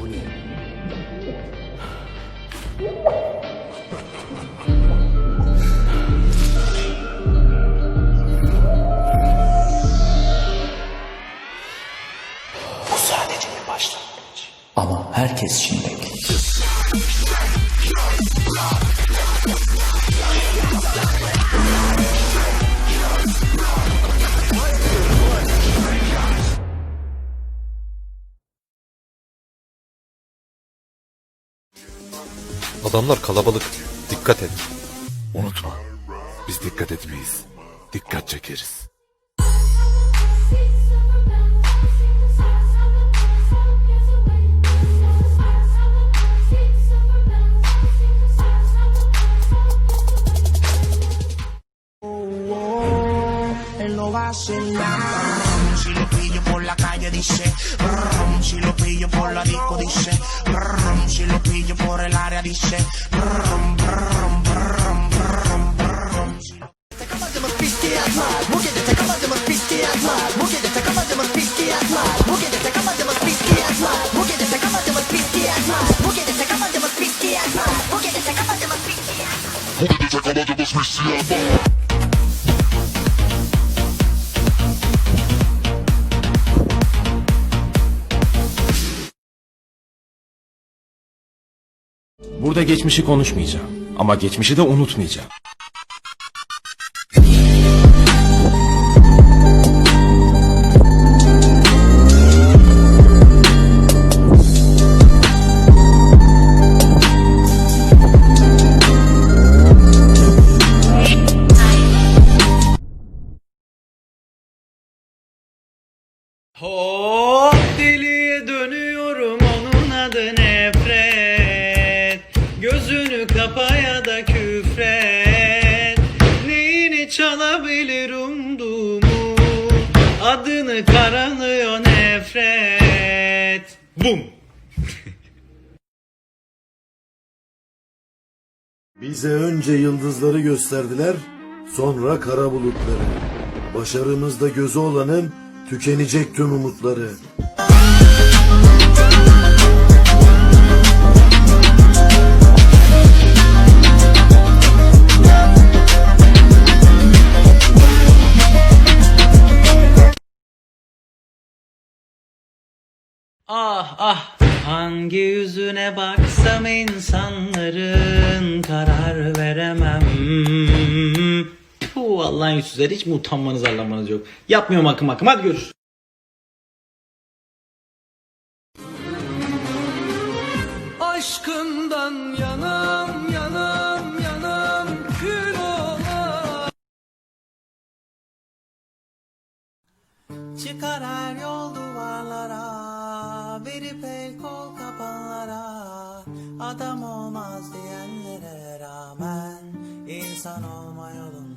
Bu ne? Bu sadece bir başlangıç. Ama herkes için bekliyor. Adamlar kalabalık. Dikkat et. Unutma. Biz dikkat etmeyiz. Dikkat çekeriz. Si lo pillo por la calle dice, si lo pillo por la disco dice, si lo el área dice, brum, brum, brum, brum, brum. Si lo- Burada geçmişi konuşmayacağım. Ama geçmişi de unutmayacağım. Hop Gözünü kapaya da küfret Neyini çalabilir umduğumu Adını karanıyor nefret Bum Bize önce yıldızları gösterdiler, sonra kara bulutları. Başarımızda gözü olanın tükenecek tüm umutları. Ah ah hangi yüzüne baksam insanların karar veremem. Puh Allah'ın yüzsüzleri hiç mi utanmanız arlanmanız yok. Yapmıyorum akım akım hadi görüşürüz. Aşkından yanam yanam yanam kül ola. Çıkar her yol adam olmaz diyenlere rağmen insan olma yolunda.